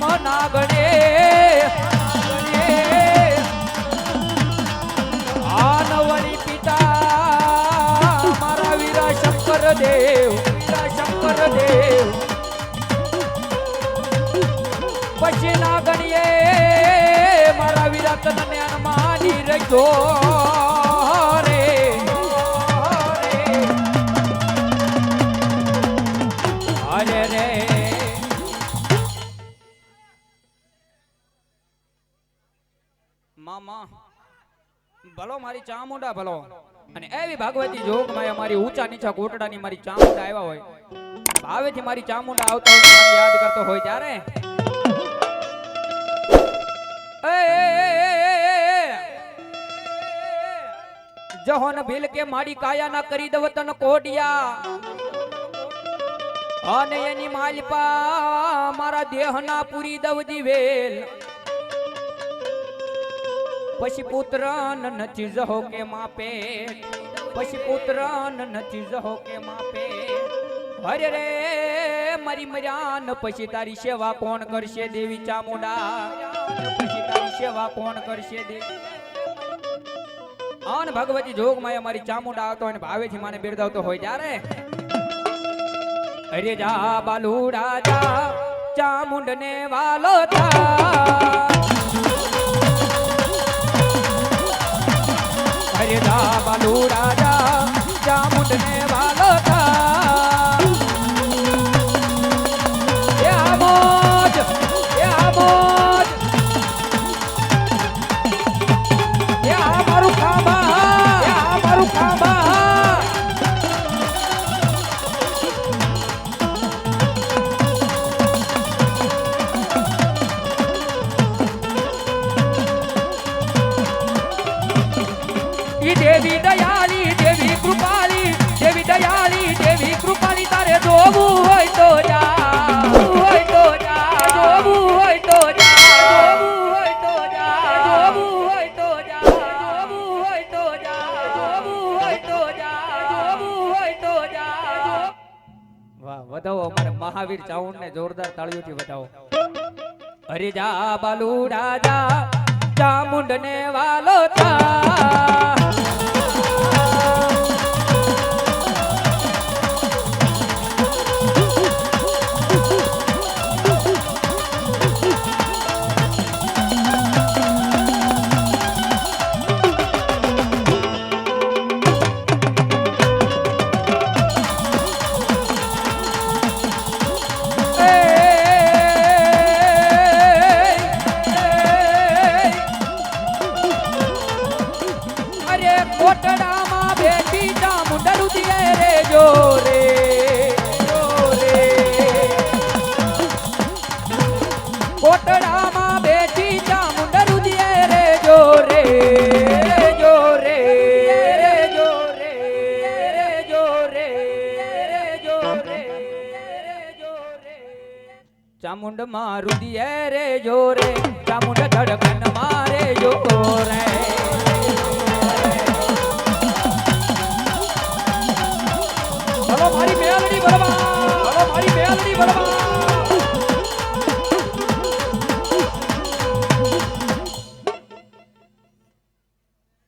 મના ગણે આનવણી પિતા, મારા વીરા શંકર દેવ વીરા શંકર દેવ પછી ના ગણીએ મારા વીરા તને માની રખ્યો. મામા, ભલો મારી ચામુંડા ભલો. અને એવી ભાગવતી જોગમાં અમારી ઊંચા નીચા કોટડાની મારી ચામુંડા આવ્યા હોય. ભાવેથી મારી ચામુંડા આવતા હોય યાદ કરતો હોય ત્યારે. જહોન ભીલ કે મારી કાયા ના કરી દવ તન કોડિયા. અને એની માલિપા મારા દેહના પૂરી દવજી જીવેલ પછી પુત્ર નથી જહો કે માપે. પછી પુત્ર નથી જહો કે માપે. અરે રે, મારી મર્યાન પછી તારી સેવા કોણ કરશે દેવી ચામુંડા? પછી તારી સેવા કોણ કરશે દેવી અન ભગવતી જોગમાં મારી ચામુંડા આવતો અને ભાવેથી મને બિરદાવતો હોય ત્યારે અરે જા બાલુ રાજા ચામુંડ ને વાલો થા Jai Da Balura Jai દેવી દયાલી, દેવી કૃપાલી, દેવી દયાલી, દેવી કૃપાલી, તારે જોવું હોય તો જા હોય તો જા હોય તો હોય તો જા હોય તો જા વધાવો અમારે મહાવીર ચાઉંડને જોરદાર તાળીઓથી વધાવો. હરિજા બાલુ રાજા, ચામુંડને વાલો થા અરે કોટડામાં બેઠી ચામુંડ રુદિયે રે જો રે કોટડામાં બેઠી ચામુંડ રુદિયે રે જો રે જો રે જો રે જો રે જો રે જો રે. ચામુંડ રે જો રે ચામુંડ ધડકન મારે જો રે.